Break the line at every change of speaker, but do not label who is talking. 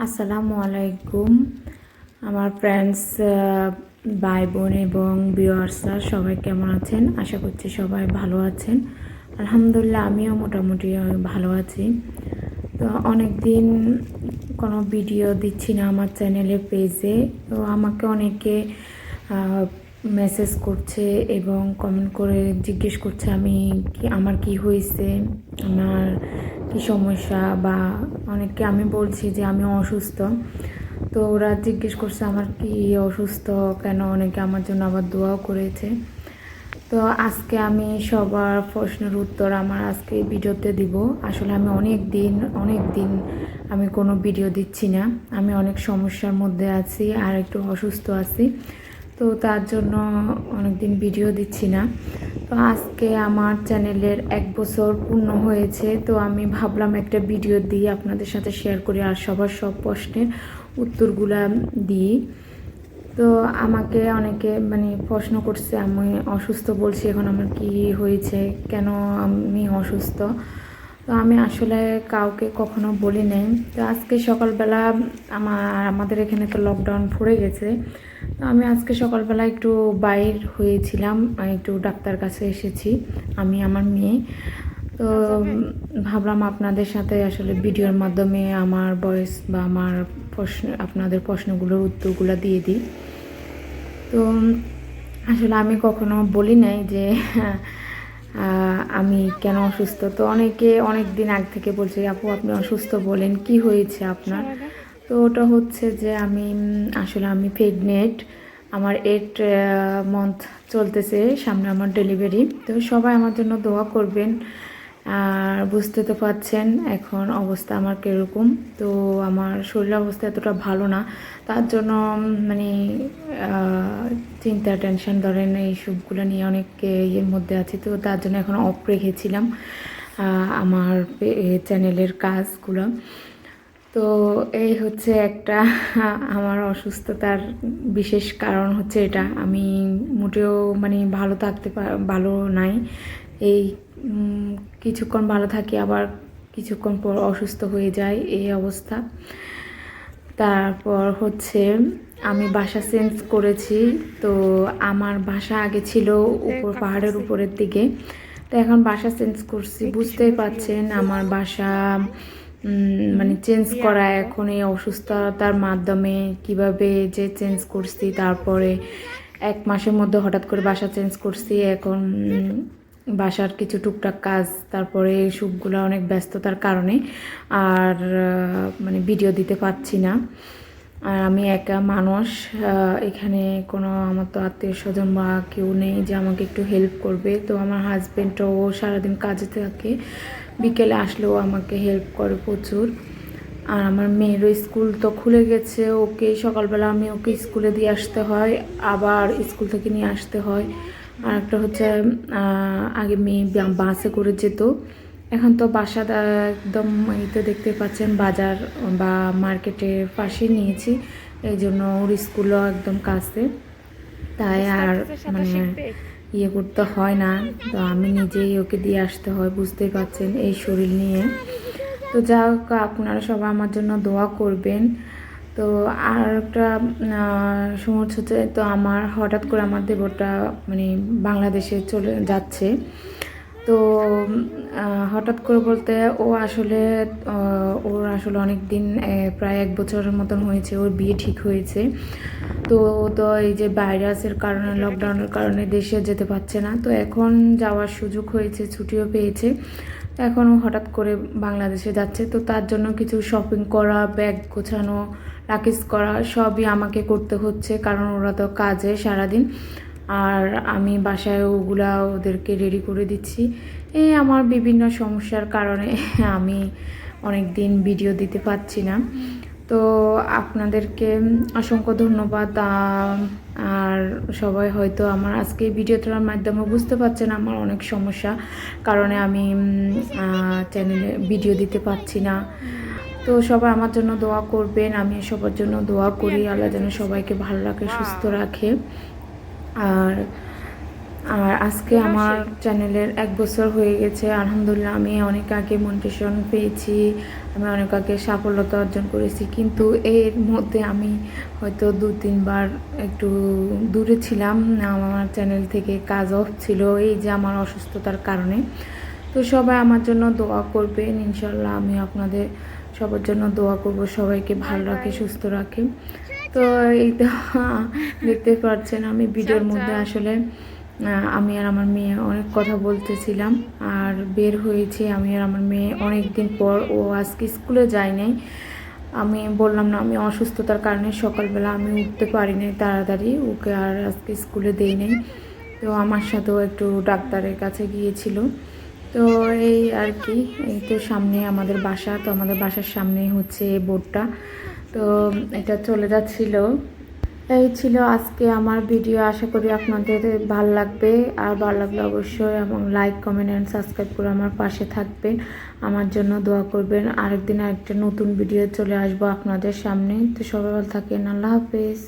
আসসালামু আলাইকুম। আমার ফ্রেন্ডস ভাই বোন এবং বিওয়ার্সরা সবাই কেমন আছেন? আশা করছি সবাই ভালো আছেন। আলহামদুলিল্লাহ, আমিও মোটামুটি ভালো আছি। তো অনেক দিন কোনো ভিডিও দিচ্ছি না আমার চ্যানেলে পেজে তো আমাকে অনেকে মেসেজ করছে এবং কমেন্ট করে জিজ্ঞেস করছে আমি কি, আমার কি হয়েছে, আমার কি সমস্যা বা অনেককে আমি বলছি যে আমি অসুস্থ। তো ওরা জিজ্ঞেস করছে আমার কি অসুস্থ, কেন অনেকে আমার জন্য আবার দোয়াও করেছে। তো আজকে আমি সবার প্রশ্নের উত্তর আমার আজকে ভিডিওতে দিব। আসলে আমি অনেক দিন অনেক দিন আমি কোনো ভিডিও দিচ্ছি না। আমি অনেক সমস্যার মধ্যে আছি আর একটু অসুস্থ আছি। তো তার জন্য অনেক দিন ভিডিও দিচ্ছি না। তো আজকে আমার চ্যানেলের এক বছর পূর্ণ হয়েছে, তো আমি ভাবলাম একটা ভিডিও দিই আপনাদের সাথে শেয়ার করি আর সবার সব প্রশ্নের উত্তরগুলা দিই। তো আমাকে অনেকে মানে প্রশ্ন করছে, আমি অসুস্থ বলছি, এখন আমার কি হয়েছে, কেন আমি অসুস্থ? তো আমি আসলে কাউকে কখনো বলি নাই তো আজকে সকালবেলা আমার, আমাদের এখানে তো লকডাউন পড়ে গেছে। তো আমি আজকে সকালবেলা একটু বাইর হয়েছিলাম একটু ডাক্তার কাছে এসেছি, আমি, আমার মেয়ে। তো ভাবলাম আপনাদের সাথে আসলে ভিডিওর মাধ্যমে আমার বয়স বা আমার প্রশ্ন, আপনাদের প্রশ্নগুলোর উত্তরগুলো দিয়ে দিই। তো আসলে আমি কখনো বলি নাই যে আমি কেন অসুস্থ। তো অনেকে অনেক দিন আগ থেকে বলছে, আপু, আপনি অসুস্থ বলেন, কি হয়েছে আপনার? তো ওটা হচ্ছে যে আমি আসলে আমি প্রেগনেন্ট আমার এইট মান্থ চলতেছে সামনে আমার ডেলিভারি তো সবাই আমার জন্য দোয়া করবেন, আর বুঝতে তো পারছেন এখন অবস্থা আমার কীরকম, তো আমার শরীর অবস্থা এতটা ভালো না, তার জন্য মানে চিন্তা টেনশন ধরেন এই সবগুলো নিয়ে অনেক ইয়ের মধ্যে আছি, তো তার জন্য এখন অফ রেখেছিলাম আমার চ্যানেলের কাজগুলো। তো এই হচ্ছে একটা আমার অসুস্থতার বিশেষ কারণ হচ্ছে এটা। আমি মোটেও মানে ভালো থাকতে ভালো নাই। এই কিছুক্ষণ ভালো থাকি আবার কিছুক্ষণ পর অসুস্থ হয়ে যায় এই অবস্থা। তারপর হচ্ছে আমি বাসা চেঞ্জ করেছি তো আমার বাসা আগে ছিল উপর পাহাড়ের উপরের দিকে। তো এখন বাসা চেঞ্জ করছি বুঝতেই পাচ্ছেন আমার বাসা মানে চেঞ্জ করা এখন এই অসুস্থতার মাধ্যমে কীভাবে যে চেঞ্জ করছি তারপরে এক মাসের মধ্যে হঠাৎ করে বাসা চেঞ্জ করছি এখন বাসার কিছু টুকটাক কাজ তারপরে সুখগুলো অনেক ব্যস্ততার কারণে আর মানে ভিডিও দিতে পারছি না। আর আমি একা মানুষ এখানে কোনো আমার তো আত্মীয় স্বজন বা কেউ নেই যে আমাকে একটু হেল্প করবে। তো আমার হাজব্যান্ডও সারাদিন কাজে থাকে। বিকেলে আসলেও আমাকে হেল্প করে প্রচুর। আর আমার মেয়েরও স্কুল তো খুলে গেছে ওকে সকালবেলা আমি ওকে স্কুলে দিয়ে আসতে হয় আবার স্কুল থেকে নিয়ে আসতে হয়। আর একটা হচ্ছে আগে মেয়ে বাসে করে যেত। এখন তো বাসা একদম ইতে দেখতে পাচ্ছেন বাজার বা মার্কেটের পাশে নিয়েছি এই জন্য ওর স্কুলও একদম কাছে। তাই আর মানে ইয়ে করতে হয় না। তো আমি নিজেই ওকে দিয়ে আসতে হয়, বুঝতেই পারছেন এই শরীর নিয়ে। তো যা হোক আপনারা সবাই আমার জন্য দোয়া করবেন। তো আর একটা সমস্যা হচ্ছে, তো আমার হঠাৎ করে আমার দেবরটা মানে বাংলাদেশে চলে যাচ্ছে। তো হঠাৎ করে বলতে ও আসলে ওর আসলে অনেক দিন প্রায় এক বছরের মতন হয়েছে, ওর বিয়ে ঠিক হয়েছে। তো তো এই যে ভাইরাসের কারণে লকডাউনের কারণে দেশে যেতে পারছে না। তো এখন যাওয়ার সুযোগ হয়েছে, ছুটিও পেয়েছে। এখন ও হঠাৎ করে বাংলাদেশে যাচ্ছে। তো তার জন্য কিছু শপিং করা ব্যাগ গোছানো রাকেশ করা, সবই আমাকে করতে হচ্ছে। কারণ ওরা তো কাজে সারাদিন। আর আমি বাসায় ওগুলা ওদেরকে রেডি করে দিচ্ছি। এই আমার বিভিন্ন সমস্যার কারণে আমি অনেক দিন ভিডিও দিতে পারছি না। তো আপনাদেরকে অসংখ্য ধন্যবাদ আর সবাই হয়তো আমার আজকে ভিডিওটার মাধ্যমে বুঝতে পারছেন আমার অনেক সমস্যা কারণে আমি চ্যানেলে ভিডিও দিতে পারছি না। তো সবাই আমার জন্য দোয়া করবেন আমি সবার জন্য দোয়া করি আল্লাহ যেন সবাইকে ভালো রাখে সুস্থ রাখে। আর আর আজকে আমার চ্যানেলের এক বছর হয়ে গেছে। আলহামদুলিল্লাহ আমি অনেক আগে মনিটেশন পেয়েছি আমি অনেক আগে সাফল্যতা অর্জন করেছি। কিন্তু এর মধ্যে আমি হয়তো দু তিনবার একটু দূরে ছিলাম। আমার চ্যানেল থেকে কাজ অফ ছিল এই যে আমার অসুস্থতার কারণে। তো সবাই আমার জন্য দোয়া করবেন ইনশাল্লাহ আমি আপনাদের সবার জন্য দোয়া করব সবাইকে ভালো রাখে সুস্থ রাখে। তো এই তো দেখতে পাচ্ছেন আমি ভিডিওর মধ্যে আসলে আমি আর আমার মেয়ে অনেক কথা বলতেছিলাম আর বের হয়েছে আমি আর আমার মেয়ে অনেক দিন পর। ও আজকে স্কুলে যায় নাই। আমি বললাম, না, আমি অসুস্থতার কারণে সকালবেলা আমি উঠতে পারি নাই তাড়াতাড়ি। ওকে আর আজকে স্কুলে দেই নাই। তো আমার সাথেও একটু ডাক্তারের কাছে গিয়েছিল। তো এই আর কি, এই তো সামনে আমাদের বাসা। তো আমাদের বাসার সামনে হচ্ছে বোর্ডটা। তো এটা চলে যাচ্ছিল। এই ছিল আজকে আমার ভিডিও। আশা করি আপনাদের ভালো লাগবে। আর ভালো লাগলে অবশ্যই এবং লাইক কমেন্ট অ্যান্ড সাবস্ক্রাইব করে আমার পাশে থাকবেন। আমার জন্য দোয়া করবেন। আরেকদিন আরেকটা নতুন ভিডিও চলে আসব আপনাদের সামনে। তো সবাই ভালো থাকেন। আল্লাহ হাফেজ।